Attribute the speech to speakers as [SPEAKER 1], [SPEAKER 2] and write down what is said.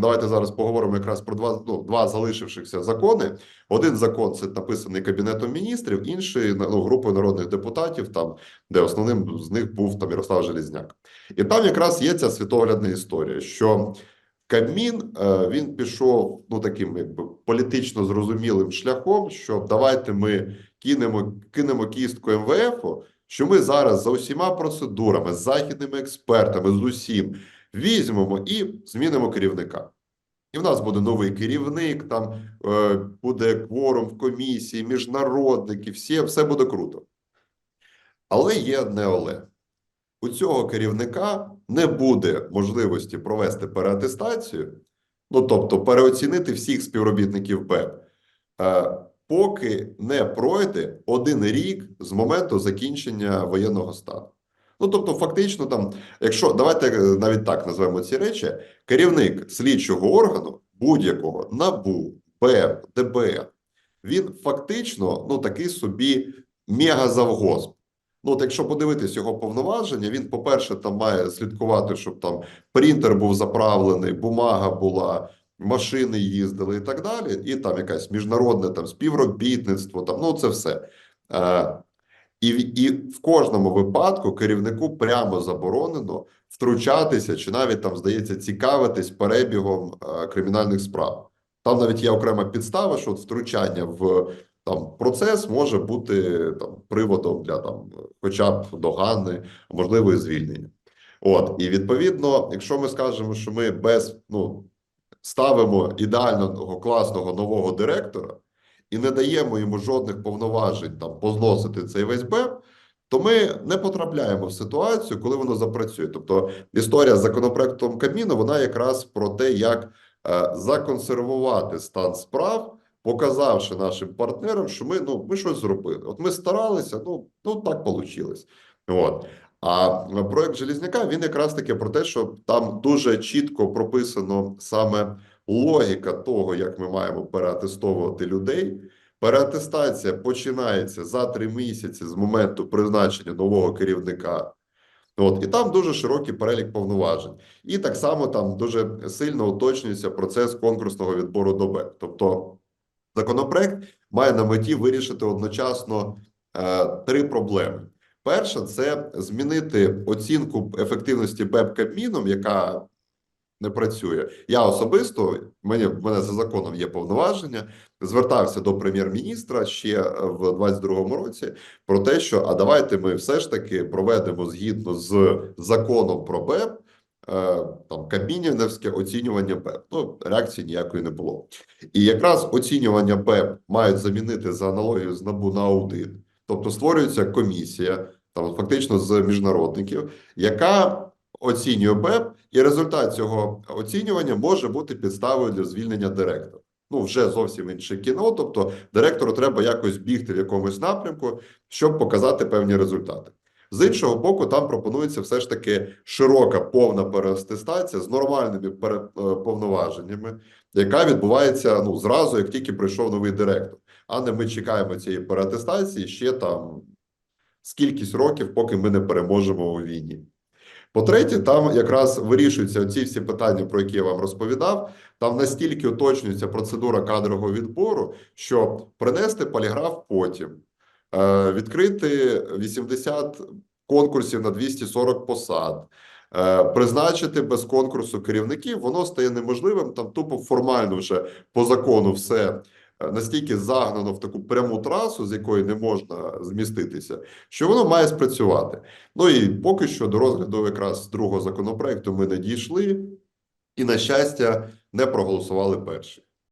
[SPEAKER 1] Давайте зараз поговоримо якраз про два, ну, два залишившихся закони. Один закон це написаний Кабінетом міністрів, інший ну, групою народних депутатів, там, де основним з них був там Ярослав Желізняк. І там якраз є ця світоглядна історія, що Кабмін е, він пішов ну таким якби політично зрозумілим шляхом, що давайте ми кинемо, кинемо кістку МВФу, що ми зараз за усіма процедурами, з західними експертами, з усім візьмемо і змінимо керівника. І в нас буде новий керівник, там е, буде кворум в комісії, міжнародники, всі, все буде круто. Але є одне але. У цього керівника не буде можливості провести переатестацію, ну тобто переоцінити всіх співробітників БЕП, е, поки не пройде один рік з моменту закінчення воєнного стану. Ну тобто, фактично, там, якщо давайте е, навіть так назвемо ці речі, керівник слідчого органу будь-якого НАБУ, БЕП, ДБР, він фактично ну такий собі мегазавгосп. Ну, от якщо подивитись його повноваження, він, по-перше, там має слідкувати, щоб там принтер був заправлений, бумага була, машини їздили і так далі. І там якась міжнародне там співробітництво, там ну це все. І, і в кожному випадку керівнику прямо заборонено втручатися, чи навіть там здається цікавитись перебігом е, кримінальних справ. Там навіть є окрема підстава, що от втручання в там процес може бути там приводом для там, хоча б догани, можливо, і звільнення. От і відповідно, якщо ми скажемо, що ми без ну ставимо ідеального класного нового директора і не даємо йому жодних повноважень там позносити цей весь то ми не потрапляємо в ситуацію, коли воно запрацює. Тобто історія з законопроектом Кабміну, вона якраз про те, як е, законсервувати стан справ, показавши нашим партнерам, що ми ну ми щось зробили. От ми старалися, ну ну так вийшло. От. А проект Желізняка він якраз таки про те, що там дуже чітко прописано саме логіка того, як ми маємо переатестовувати людей. Переатестація починається за три місяці з моменту призначення нового керівника. От і там дуже широкий перелік повноважень, і так само там дуже сильно уточнюється процес конкурсного відбору до БЕП. Тобто, законопроект має на меті вирішити одночасно е, три проблеми. Перша це змінити оцінку ефективності БЕП Кабміном, яка не працює. Я особисто мені в мене за законом є повноваження. Звертався до прем'єр-міністра ще в 22-му році про те, що а давайте ми все ж таки проведемо згідно з законом про БЕП. е, Там кабмінівське оцінювання БЕП. Ну реакції ніякої не було. І якраз оцінювання БЕП мають замінити за аналогією з НАБУ на аудит. Тобто створюється комісія, там фактично з міжнародників, яка оцінює БЕП, і результат цього оцінювання може бути підставою для звільнення директора. Ну, вже зовсім інше кіно. Тобто, директору треба якось бігти в якомусь напрямку, щоб показати певні результати. З іншого боку, там пропонується все ж таки широка повна переатестація з нормальними е, повноваженнями, яка відбувається ну зразу, як тільки прийшов новий директор. А не ми чекаємо цієї переатестації ще там скількись років, поки ми не переможемо у війні. По-третє, там якраз вирішуються ці всі питання, про які я вам розповідав. Там настільки уточнюється процедура кадрового відбору, що принести поліграф потім, е, відкрити 80 конкурсів на 240 посад, е, призначити без конкурсу керівників, воно стає неможливим. Там тупо формально вже по закону все настільки загнано в таку пряму трасу, з якої не можна зміститися, що воно має спрацювати. Ну і поки що до розгляду якраз другого законопроекту ми не дійшли, і, на щастя, не проголосували перший.